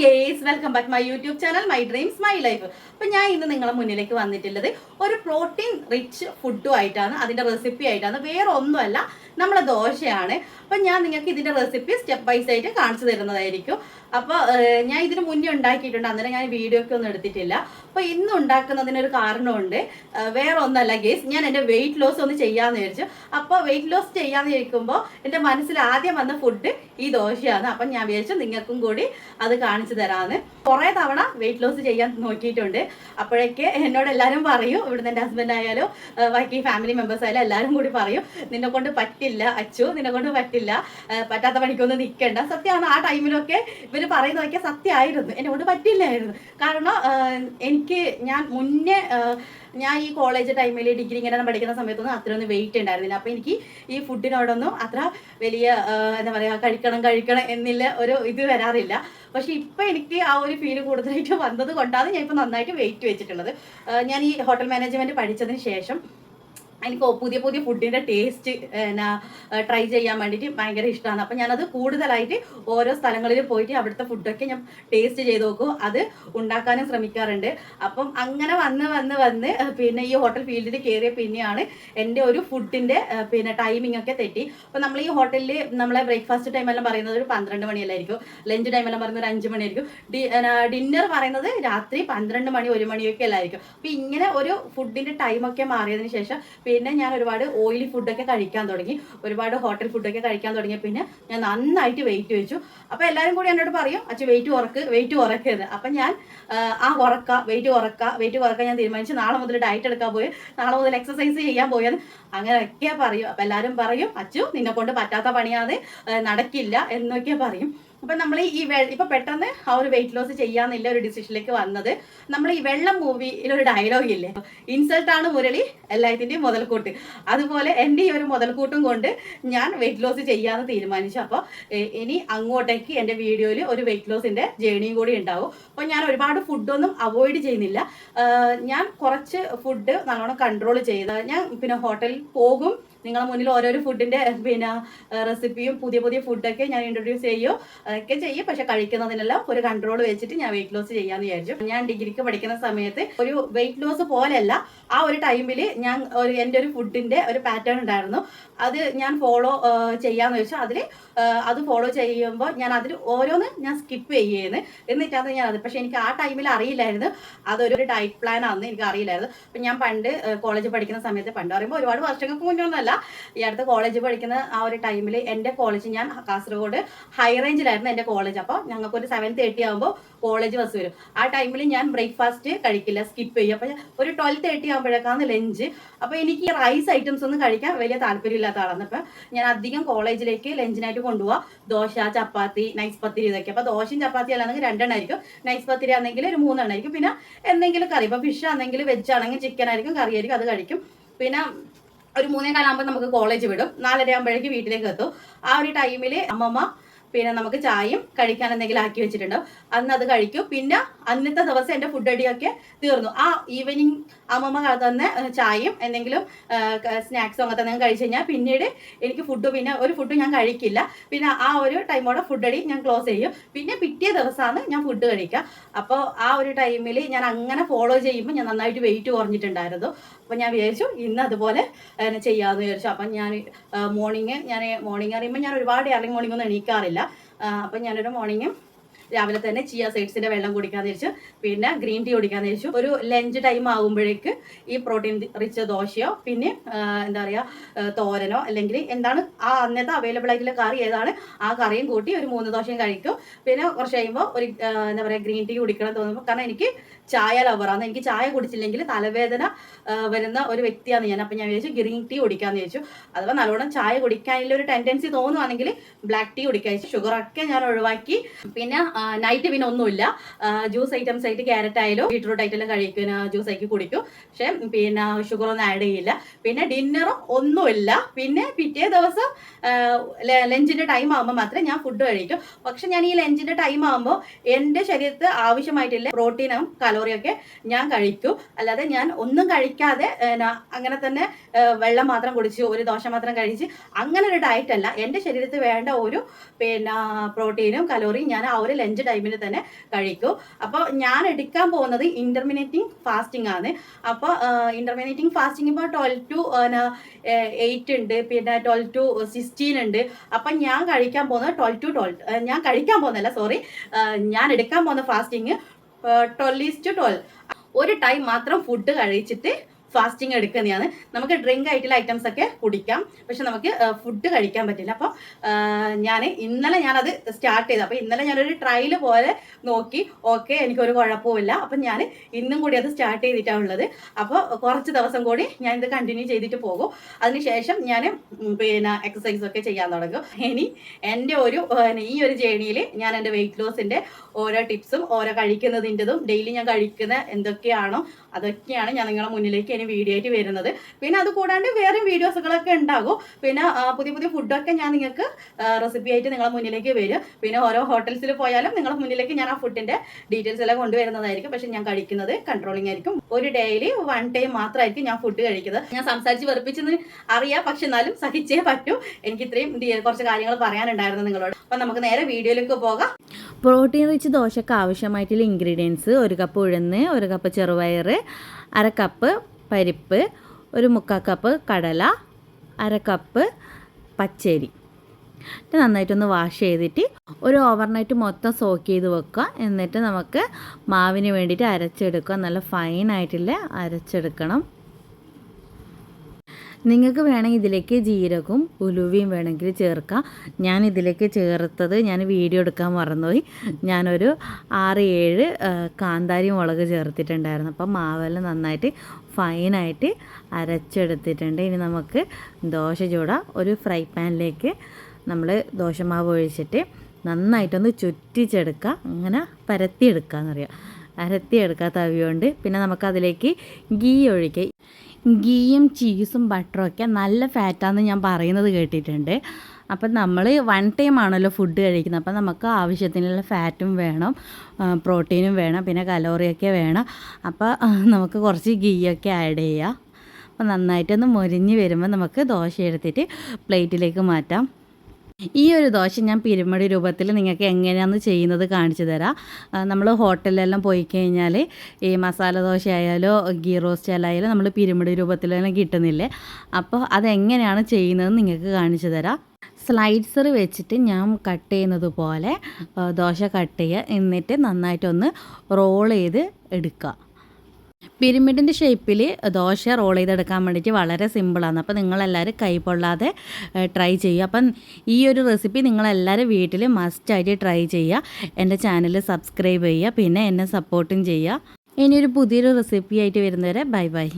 Guys welcome back my YouTube channel my dreams my life അപ്പൊ ഞാൻ ഇന്ന് നിങ്ങളെ മുന്നിലേക്ക് വന്നിട്ടുള്ളത് ഒരു പ്രോട്ടീൻ റിച്ച് ഫുഡും ആയിട്ടാണ് അതിന്റെ റെസിപ്പി ആയിട്ടാണ്. വേറെ ഒന്നുമല്ല നമ്മളെ ദോശയാണ്. അപ്പൊ ഞാൻ നിങ്ങൾക്ക് ഇതിന്റെ റെസിപ്പി സ്റ്റെപ്പ് ബൈസ് ആയിട്ട് കാണിച്ചു തരുന്നതായിരിക്കും. അപ്പൊ ഞാൻ ഇതിന് മുന്നേ ഉണ്ടാക്കിയിട്ടുണ്ട് അന്നേരം ഞാൻ വീഡിയോ ഒക്കെ ഒന്നും എടുത്തിട്ടില്ല. അപ്പൊ ഇന്ന് ഉണ്ടാക്കുന്നതിനൊരു കാരണമുണ്ട്. വേറെ ഒന്നല്ല ഗേസ് ഞാൻ എന്റെ വെയിറ്റ് ലോസ് ഒന്ന് ചെയ്യാന്ന് വിചാരിച്ചു. അപ്പൊ വെയിറ്റ് ലോസ് ചെയ്യാന്ന് ചോദിക്കുമ്പോൾ എന്റെ മനസ്സിൽ ആദ്യം വന്ന ഫുഡ് ഈ ദോശയാണ്. അപ്പൊ ഞാൻ വിചാരിച്ചു നിങ്ങൾക്കും കൂടി അത് കാണിച്ചു തരാന്ന് കുറെ തവണ വെയിറ്റ് ലോസ് ചെയ്യാൻ നോക്കിയിട്ടുണ്ട്. അപ്പോഴേക്ക് എന്നോട് എല്ലാവരും പറയും ഇവിടുന്ന് എന്റെ ഹസ്ബൻഡ് ആയാലും ബാക്കി ഫാമിലി മെമ്പേഴ്സ് ആയാലും എല്ലാവരും കൂടി പറയും നിന്നെ കൊണ്ട് പറ്റില്ല അച്ചു നിന്നെ കൊണ്ട് പറ്റില്ല പറ്റാത്ത പണിക്കൊന്നും നിൽക്കണ്ട. സത്യമാണ് ആ ടൈമിലൊക്കെ ഇവർ പറയുന്നതൊക്കെ സത്യമായിരുന്നു. എന്നെ കൊണ്ട് പറ്റില്ലായിരുന്നു. കാരണം എനിക്ക് ഞാൻ മുന്നേ ഞാൻ ഈ കോളേജ് ടൈമിൽ ഡിഗ്രി ഇങ്ങനെ പഠിക്കുന്ന സമയത്തൊന്നും അത്രയൊന്നും വെയിറ്റ് ഉണ്ടായിരുന്നില്ല. അപ്പോൾ എനിക്ക് ഈ ഫുഡിനോടൊന്നും അത്ര വലിയ എന്താ പറയുക കഴിക്കണം കഴിക്കണം എന്നില്ല ഒരു ഇത് വരാറില്ല. പക്ഷെ ഇപ്പൊ എനിക്ക് ആ ഒരു ഫീൽ കൂടുതലായിട്ട് വന്നത് കൊണ്ടാണ് ഞാൻ ഇപ്പൊ നന്നായിട്ട് വെയിറ്റ് വെച്ചിട്ടുള്ളത്. ഞാൻ ഈ ഹോട്ടൽ മാനേജ്മെന്റ് പഠിച്ചതിന് ശേഷം എനിക്ക് പുതിയ പുതിയ ഫുഡിന്റെ ടേസ്റ്റ് എന്നാ ട്രൈ ചെയ്യാൻ വേണ്ടിയിട്ട് ഭയങ്കര ഇഷ്ടമാണ് അപ്പം ഞാനത് കൂടുതലായിട്ട് ഓരോ സ്ഥലങ്ങളിൽ പോയിട്ട് അവിടുത്തെ ഫുഡൊക്കെ ഞാൻ ടേസ്റ്റ് ചെയ്ത് നോക്കും. അത് ഉണ്ടാക്കാനും ശ്രമിക്കാറുണ്ട്. അപ്പം അങ്ങനെ വന്ന് വന്ന് വന്ന് പിന്നെ ഈ ഹോട്ടൽ ഫീൽഡിൽ കയറിയ പിന്നെയാണ് എന്റെ ഒരു ഫുഡിന്റെ പിന്നെ ടൈമിംഗ് ഒക്കെ തെറ്റി. അപ്പം നമ്മൾ ഈ ഹോട്ടലിൽ നമ്മളെ ബ്രേക്ക്ഫാസ്റ്റ് ടൈം എല്ലാം പറയുന്നത് ഒരു പന്ത്രണ്ട് മണിയല്ലായിരിക്കും. ലഞ്ച് ടൈം എല്ലാം പറയുന്നത് ഒരു അഞ്ച് മണിയായിരിക്കും. ഡിന്നർ പറയുന്നത് രാത്രി പന്ത്രണ്ട് മണി ഒരു മണിയൊക്കെ അല്ലായിരിക്കും. അപ്പം ഇങ്ങനെ ഒരു ഫുഡിന്റെ ടൈമൊക്കെ മാറിയതിന് ശേഷം പിന്നെ ഞാൻ ഒരുപാട് ഓയിലി ഫുഡൊക്കെ കഴിക്കാൻ തുടങ്ങി. ഒരുപാട് ഹോട്ടൽ ഫുഡൊക്കെ കഴിക്കാൻ തുടങ്ങിയ പിന്നെ ഞാൻ നന്നായിട്ട് വെയിറ്റ് വെച്ചു. അപ്പോൾ എല്ലാവരും കൂടി എന്നോട് പറയും അച്ഛൻ വെയിറ്റ് കുറക്ക് വെയിറ്റ് കുറക്കരുത് അപ്പം ഞാൻ ആ, കുറക്ക വെയിറ്റ് കുറക്ക വെയിറ്റ് കുറക്ക ഞാൻ തീരുമാനിച്ചു. നാളെ മുതൽ ഡയറ്റ് എടുക്കാൻ പോയി. നാളെ മുതൽ എക്സസൈസ് ചെയ്യാൻ പോയത് അങ്ങനെയൊക്കെ പറയും. അപ്പം എല്ലാവരും പറയും അച്ചു നിന്നെ കൊണ്ട് പറ്റാത്ത പണിയാതെ നടക്കില്ല എന്നൊക്കെ പറയും. അപ്പൊ നമ്മൾ ഈ ഇപ്പൊ പെട്ടെന്ന് ആ ഒരു വെയിറ്റ് ലോസ് ചെയ്യാന്നില്ല ഒരു ഡിസിഷനിലേക്ക് വന്നത് നമ്മൾ ഈ വെള്ളം മൂവിയിൽ ഒരു ഡയലോഗ് ഇല്ലേ? ആണ് മുരളി എല്ലാത്തിന്റെയും മുതൽക്കൂട്ട്. അതുപോലെ എന്റെ ഈ ഒരു മുതൽക്കൂട്ടും കൊണ്ട് ഞാൻ വെയിറ്റ് ലോസ് ചെയ്യാന്ന് തീരുമാനിച്ചു. അപ്പോൾ ഇനി അങ്ങോട്ടേക്ക് എന്റെ വീഡിയോയിൽ ഒരു വെയിറ്റ് ലോസിന്റെ ജേണിയും കൂടി ഉണ്ടാവും. അപ്പോൾ ഞാൻ ഒരുപാട് ഫുഡൊന്നും അവോയ്ഡ് ചെയ്യുന്നില്ല. ഞാൻ കുറച്ച് ഫുഡ് നല്ലോണം കൺട്രോൾ ചെയ്ത് ഞാൻ പിന്നെ ഹോട്ടലിൽ പോകും. നിങ്ങളെ മുന്നിൽ ഓരോരോ ഫുഡിന്റെ പിന്നെ റെസിപ്പിയും പുതിയ പുതിയ ഫുഡൊക്കെ ഞാൻ ഇൻട്രൊഡ്യൂസ് ചെയ്യും. അതൊക്കെ ചെയ്യും. പക്ഷെ കഴിക്കുന്നതിനെല്ലാം ഒരു കൺട്രോൾ വെച്ചിട്ട് ഞാൻ വെയിറ്റ് ലോസ് ചെയ്യാന്ന് വിചാരിച്ചു. ഞാൻ ഡിഗ്രിക്ക് പഠിക്കുന്ന സമയത്ത് ഒരു വെയിറ്റ് ലോസ് പോലെയല്ല ആ ഒരു ടൈമിൽ ഞാൻ ഒരു എന്റെ ഒരു ഫുഡിന്റെ ഒരു പാറ്റേൺ ഉണ്ടായിരുന്നു. അത് ഞാൻ ഫോളോ ചെയ്യാന്ന് വെച്ചാൽ അതിൽ അത് ഫോളോ ചെയ്യുമ്പോൾ ഞാൻ അതിൽ ഓരോന്ന് ഞാൻ സ്കിപ്പ് ചെയ്യുന്നത് എന്നിട്ടാണ് ഞാൻ അത്. പക്ഷെ എനിക്ക് ആ ടൈമിൽ അറിയില്ലായിരുന്നു. അതൊരു ഡയറ്റ് പ്ലാൻ ആണെന്ന് എനിക്ക് അറിയില്ലായിരുന്നു. അപ്പം ഞാൻ പണ്ട് കോളേജ് പഠിക്കുന്ന സമയത്ത് പണ്ട് പറയുമ്പോൾ ഒരുപാട് വർഷങ്ങൾക്ക് മുന്നേ ഒന്നല്ല ഈ അടുത്ത് കോളേജ് പഠിക്കുന്ന ആ ഒരു ടൈമിൽ എന്റെ കോളേജ് ഞാൻ കാസർഗോഡ് ഹൈ റേഞ്ചിലായിരുന്നു എന്റെ കോളേജ് അപ്പോൾ ഞങ്ങൾക്ക് ഒരു സെവൻ തേർട്ടി ആകുമ്പോൾ കോളേജ് ബസ് വരും. ആ ടൈമിൽ ഞാൻ ബ്രേക്ക്ഫാസ്റ്റ് കഴിക്കില്ല സ്കിപ്പ് ചെയ്യും. അപ്പോൾ ഒരു ട്വൽവ് തേർട്ടി ആകുമ്പോഴേക്കാണ് ലഞ്ച് അപ്പോൾ എനിക്ക് റൈസ് ഐറ്റംസ് ഒന്നും കഴിക്കാൻ വലിയ താല്പര്യമില്ലാത്ത ആളാണ്. അപ്പം ഞാൻ അധികം കോളേജിലേക്ക് ലഞ്ചിനായിട്ട് കൊണ്ടുപോകാം ദോശ ചപ്പാത്തി നൈസ് പത്തിരി ഇതൊക്കെ. അപ്പോൾ ദോശയും ചപ്പാത്തി അല്ലാന്നെങ്കിൽ രണ്ടെണ്ണം ആയിരിക്കും. നൈസ് പത്തിരി ആണെങ്കിൽ ഒരു മൂന്നെണ്ണം ആയിരിക്കും പിന്നെ എന്തെങ്കിലും കറി ഇപ്പോൾ ഫിഷ് ആണെങ്കിൽ വെജ് ആണെങ്കിൽ ചിക്കൻ ആയിരിക്കും കറി ആയിരിക്കും അത് കഴിക്കും. പിന്നെ ഒരു മൂന്നേ കാലാകുമ്പോൾ നമുക്ക് കോളേജ് വിടും. നാലര ആകുമ്പോഴേക്ക് വീട്ടിലേക്ക് എത്തും. ആ ഒരു ടൈമിൽ അമ്മമ്മ പിന്നെ നമുക്ക് ചായയും കഴിക്കാൻ എന്തെങ്കിലും ആക്കി വെച്ചിട്ടുണ്ടാവും. അന്ന് അത് കഴിക്കും. പിന്നെ അന്നത്തെ ദിവസം എന്റെ ഫുഡ് അടിയൊക്കെ തീർന്നു. ആ ഈവനിങ് അമ്മമ്മ തന്നെ ചായയും എന്തെങ്കിലും സ്നാക്സും അങ്ങനത്തെ എന്തെങ്കിലും കഴിച്ചു കഴിഞ്ഞാൽ പിന്നീട് എനിക്ക് ഫുഡ് പിന്നെ ഒരു ഫുഡ് ഞാൻ കഴിക്കില്ല. പിന്നെ ആ ഒരു ടൈമോടെ ഫുഡ് അടി ഞാൻ ക്ലോസ് ചെയ്യും. പിന്നെ പിറ്റേ ദിവസമാണ് ഞാൻ ഫുഡ് കഴിക്കുക. അപ്പോൾ ആ ഒരു ടൈമിൽ ഞാൻ അങ്ങനെ ഫോളോ ചെയ്യുമ്പോൾ ഞാൻ നന്നായിട്ട് വെയിറ്റ് കുറഞ്ഞിട്ടുണ്ടായിരുന്നു. അപ്പോൾ ഞാൻ വിചാരിച്ചു ഇന്ന് അതുപോലെ ചെയ്യാമെന്ന് വിചാരിച്ചു. അപ്പം ഞാൻ മോർണിംഗ് ഞാൻ മോർണിംഗ് അറിയുമ്പോൾ ഞാൻ ഒരുപാട് ഏർലി മോർണിംഗ് ഒന്നും എണീക്കാറില്ല. അപ്പം ഞാനൊരു മോർണിംഗ് രാവിലെ തന്നെ ചിയ സൈഡ്സിന്റെ വെള്ളം കുടിക്കാൻ തിരിച്ചു പിന്നെ ഗ്രീൻ ടീ കുടിക്കാൻ തിരിച്ചു ഒരു ലഞ്ച് ടൈം ആകുമ്പോഴേക്ക് ഈ പ്രോട്ടീൻ റിച്ച് ദോശയോ പിന്നെ എന്താ പറയുക തോരനോ അല്ലെങ്കിൽ എന്താണ് ആ അന്നത്തെ അവൈലബിൾ ആയിട്ടുള്ള കറി ഏതാണ് ആ കറിയും കൂട്ടി ഒരു മൂന്ന് ദോശയും കഴിക്കും. പിന്നെ കുറച്ച് കഴിയുമ്പോൾ ഒരു എന്താ പറയുക ഗ്രീൻ ടീ കുടിക്കണം തോന്നുമ്പോൾ കാരണം എനിക്ക് ചായ ലവറാണ് എനിക്ക് ചായ കുടിച്ചില്ലെങ്കിൽ തലവേദന വരുന്ന ഒരു വ്യക്തിയാണ് ഞാൻ. അപ്പം ഞാൻ വിചാരിച്ചു ഗ്രീൻ ടീ കുടിക്കാന്ന് ചോദിച്ചു അഥവാ നല്ലോണം ചായ കുടിക്കാനുള്ള ഒരു ടെൻഡൻസി തോന്നുവാണെങ്കിൽ ബ്ലാക്ക് ടീ കുടിക്കാൻ ഷുഗറൊക്കെ ഞാൻ ഒഴിവാക്കി. പിന്നെ നൈറ്റ് പിന്നെ ഒന്നുമില്ല. ജ്യൂസ് ഐറ്റംസ് ആയിട്ട് ക്യാരറ്റ് ആയാലും ബീട്രൂട്ട് ആയിട്ടെല്ലാം കഴിക്കുന്ന ജ്യൂസ് ആക്കി കുടിക്കും. പക്ഷെ പിന്നെ ഷുഗർ ഒന്നും ആഡ് ചെയ്യില്ല. പിന്നെ ഡിന്നറും ഒന്നുമില്ല. പിന്നെ പിറ്റേ ദിവസം ലഞ്ചിന്റെ ടൈം ആകുമ്പോൾ മാത്രമേ ഞാൻ ഫുഡ് കഴിക്കും. പക്ഷെ ഞാൻ ഈ ലഞ്ചിന്റെ ടൈം ആകുമ്പോൾ എന്റെ ശരീരത്തിൽ ആവശ്യമായിട്ടുള്ള പ്രോട്ടീനും കലോറിയും ഒക്കെ ഞാൻ കഴിക്കും. അല്ലാതെ ഞാൻ ഒന്നും കഴിക്കാതെ അങ്ങനെ തന്നെ വെള്ളം മാത്രം കുടിച്ച് ഒരു ദോശ മാത്രം കഴിച്ച് അങ്ങനെ ഒരു ഡയറ്റ് അല്ല. എന്റെ ശരീരത്തിൽ വേണ്ട ഒരു പിന്നെ പ്രോട്ടീനും കലോറിയും ഞാൻ ആ ഒരു ലഞ്ച് ടൈമിൽ തന്നെ കഴിക്കൂ. അപ്പോൾ ഞാൻ എടുക്കാൻ പോകുന്നത് ഇന്റർമിനേറ്റിംഗ് ഫാസ്റ്റിംഗ് ആണ്. അപ്പോൾ ഇന്റർമിനേറ്റിംഗ് ഫാസ്റ്റിംഗ് ഇപ്പോൾ ട്വൽവ് ടു എയ്റ്റ് ഉണ്ട്. പിന്നെ ട്വൽവ് ടു സിക്സ്റ്റീൻ ഉണ്ട്. അപ്പം ഞാൻ കഴിക്കാൻ പോകുന്നത് ട്വൽവ് ടു ട്വൽവ് ഞാൻ കഴിക്കാൻ പോകുന്നല്ല സോറി ഞാൻ എടുക്കാൻ പോകുന്ന fasting twelve is to twelve ഒരു ടൈം മാത്രം ഫുഡ് കഴിച്ചിട്ട് ഫാസ്റ്റിംഗ് എടുക്കുന്നതാണ്. നമുക്ക് ഡ്രിങ്ക് ആയിട്ടുള്ള ഐറ്റംസ് ഒക്കെ കുടിക്കാം. പക്ഷെ നമുക്ക് ഫുഡ് കഴിക്കാൻ പറ്റില്ല. അപ്പോൾ ഞാൻ ഇന്നലെ ഞാനത് സ്റ്റാർട്ട് ചെയ്തു. അപ്പോൾ ഇന്നലെ ഞാനൊരു ട്രയൽ പോലെ നോക്കി. ഓക്കെ എനിക്കൊരു കുഴപ്പമില്ല അപ്പം ഞാൻ ഇന്നും കൂടി അത് സ്റ്റാർട്ട് ചെയ്തിട്ടാണ് ഉള്ളത്. അപ്പോൾ കുറച്ച് ദിവസം കൂടി ഞാൻ ഇത് കണ്ടിന്യൂ ചെയ്തിട്ട് പോകും. അതിനുശേഷം ഞാൻ പിന്നെ എക്സസൈസ് ഒക്കെ ചെയ്യാൻ തുടങ്ങും. ഇനി എന്റെ ഒരു ഈ ഒരു ജേണിയിൽ ഞാൻ എന്റെ വെയിറ്റ് ലോസിന്റെ ഓരോ ടിപ്സും ഓരോ കഴിക്കുന്നതിന്റെതും ഡെയിലി ഞാൻ കഴിക്കുന്ന എന്തൊക്കെയാണോ അതൊക്കെയാണ് ഞാൻ നിങ്ങളുടെ മുന്നിലേക്ക് ഇനി വീഡിയോ ആയിട്ട് വരുന്നത്. പിന്നെ അത് കൂടാണ്ട് വേറെ വീഡിയോസുകളൊക്കെ ഉണ്ടാകും. പിന്നെ പുതിയ പുതിയ ഫുഡൊക്കെ ഞാൻ നിങ്ങൾക്ക് റെസിപ്പി ആയിട്ട് നിങ്ങളുടെ മുന്നിലേക്ക് വരും. പിന്നെ ഓരോ ഹോട്ടൽസിൽ പോയാലും നിങ്ങളുടെ മുന്നിലേക്ക് ഞാൻ ആ ഫുഡിന്റെ ഡീറ്റെയിൽസ് എല്ലാം കൊണ്ടുവരുന്നതായിരിക്കും. പക്ഷെ ഞാൻ കഴിക്കുന്നത് കൺട്രോളിങ് ആയിരിക്കും. ഒരു ഡെയിലി വൺ ടൈം മാത്രമായിരിക്കും ഞാൻ ഫുഡ് കഴിക്കുന്നത്. ഞാൻ സംസാരിച്ച് വെറുപ്പിച്ചെന്ന് അറിയാം. പക്ഷെ എന്നാലും സഹിച്ചേ പറ്റൂ. എനിക്ക് ഇത്രയും കുറച്ച് കാര്യങ്ങൾ പറയാനുണ്ടായിരുന്നു നിങ്ങളോട്. അപ്പം നമുക്ക് നേരെ വീഡിയോയിലേക്ക് പോകാം. പ്രോട്ടീൻ റിച്ച് ദോശയ്ക്ക് ആവശ്യമായിട്ടുള്ള ഇൻഗ്രീഡിയൻസ് ഒരു കപ്പ് ഉഴുന്ന് ഒരു കപ്പ് ചെറുപയർ അര കപ്പ് പരിപ്പ് ഒരു മുക്കാൽ കപ്പ് കടല അര കപ്പ് പച്ചരി. നന്നായിട്ടൊന്ന് വാഷ് ചെയ്തിട്ട് ഒരു ഓവർനൈറ്റ് മൊത്തം സോക്ക് ചെയ്ത് വെക്കുക. എന്നിട്ട് നമുക്ക് മാവിന് വേണ്ടിയിട്ട് അരച്ചെടുക്കുക. നല്ല ഫൈനായിട്ടുള്ള അരച്ചെടുക്കണം. നിങ്ങൾക്ക് വേണമെങ്കിൽ ഇതിലേക്ക് ജീരകവും ഉലുവയും വേണമെങ്കിൽ ചേർക്കാം. ഞാൻ ഇതിലേക്ക് ചേർത്തത് ഞാൻ വീഡിയോ എടുക്കാൻ മറന്നുപോയി. ഞാനൊരു ആറ് ഏഴ് കാന്താരി മുളക് ചേർത്തിട്ടുണ്ടായിരുന്നു. അപ്പം മാവെല്ലാം നന്നായിട്ട് ഫൈനായിട്ട് അരച്ചെടുത്തിട്ടുണ്ട്. ഇനി നമുക്ക് ദോശ ചൂടാം ഒരു ഫ്രൈ പാനിലേക്ക് നമ്മൾ ദോശമാവ് ഒഴിച്ചിട്ട് നന്നായിട്ടൊന്ന് ചുറ്റിച്ചെടുക്കുക അങ്ങനെ പരത്തിയെടുക്കുക എന്നറിയാം അരത്തിയെടുക്കാത്ത തവി കൊണ്ട് പിന്നെ നമുക്കതിലേക്ക് ഗീ ഒഴിക്കുക ഗീയും ചീസും ബട്ടറും ഒക്കെ നല്ല ഫാറ്റാന്ന് ഞാൻ പറയുന്നത് കേട്ടിട്ടുണ്ട്. അപ്പം നമ്മൾ വൺ ടൈം ആണല്ലോ ഫുഡ് കഴിക്കുന്നത്. അപ്പം നമുക്ക് ആവശ്യത്തിനുള്ള ഫാറ്റും വേണം പ്രോട്ടീനും വേണം പിന്നെ കലോറിയൊക്കെ വേണം. അപ്പോൾ നമുക്ക് കുറച്ച് ഗീയൊക്കെ ആഡ് ചെയ്യാം. അപ്പോൾ നന്നായിട്ടൊന്ന് മൊരിഞ്ഞ് വരുമ്പോൾ നമുക്ക് ദോശ എടുത്തിട്ട് പ്ലേറ്റിലേക്ക് മാറ്റാം. ഈ ഒരു ദോശ ഞാൻ പിരമിഡ് രൂപത്തിൽ നിങ്ങൾക്ക് എങ്ങനെയാണ് ചെയ്യുന്നത് കാണിച്ചു തരാം. നമ്മൾ ഹോട്ടലിലെല്ലാം പോയി കഴിഞ്ഞാൽ ഈ മസാല ദോശ ആയാലോ ഗീ റോസ്റ്റ് ആയാലും നമ്മൾ പിരമിഡ് രൂപത്തിലെല്ലാം കിട്ടുന്നില്ലേ? അപ്പോൾ അതെങ്ങനെയാണ് ചെയ്യുന്നത് നിങ്ങൾക്ക് കാണിച്ചു തരാം. സ്ലൈഡ്സർ വെച്ചിട്ട് ഞാൻ കട്ട് ചെയ്യുന്നത് പോലെ ദോശ കട്ട് ചെയ്യുക. എന്നിട്ട് നന്നായിട്ടൊന്ന് റോൾ ചെയ്ത് എടുക്കുക. പിരമിഡിന്റെ ഷേപ്പിൽ ദോശ റോൾ ചെയ്തെടുക്കാൻ വേണ്ടിയിട്ട് വളരെ സിമ്പിളാണ് അപ്പോൾ നിങ്ങളെല്ലാവരും കൈ പൊള്ളാതെ ട്രൈ ചെയ്യുക. അപ്പം ഈ ഒരു റെസിപ്പി നിങ്ങളെല്ലാവരും വീട്ടിൽ മസ്റ്റായിട്ട് ട്രൈ ചെയ്യുക. എന്റെ ചാനൽ സബ്സ്ക്രൈബ് ചെയ്യുക. പിന്നെ എന്നെ സപ്പോർട്ടും ചെയ്യുക. ഇനിയൊരു പുതിയൊരു റെസിപ്പി ആയിട്ട് വരുന്നവരെ ബൈ ബൈ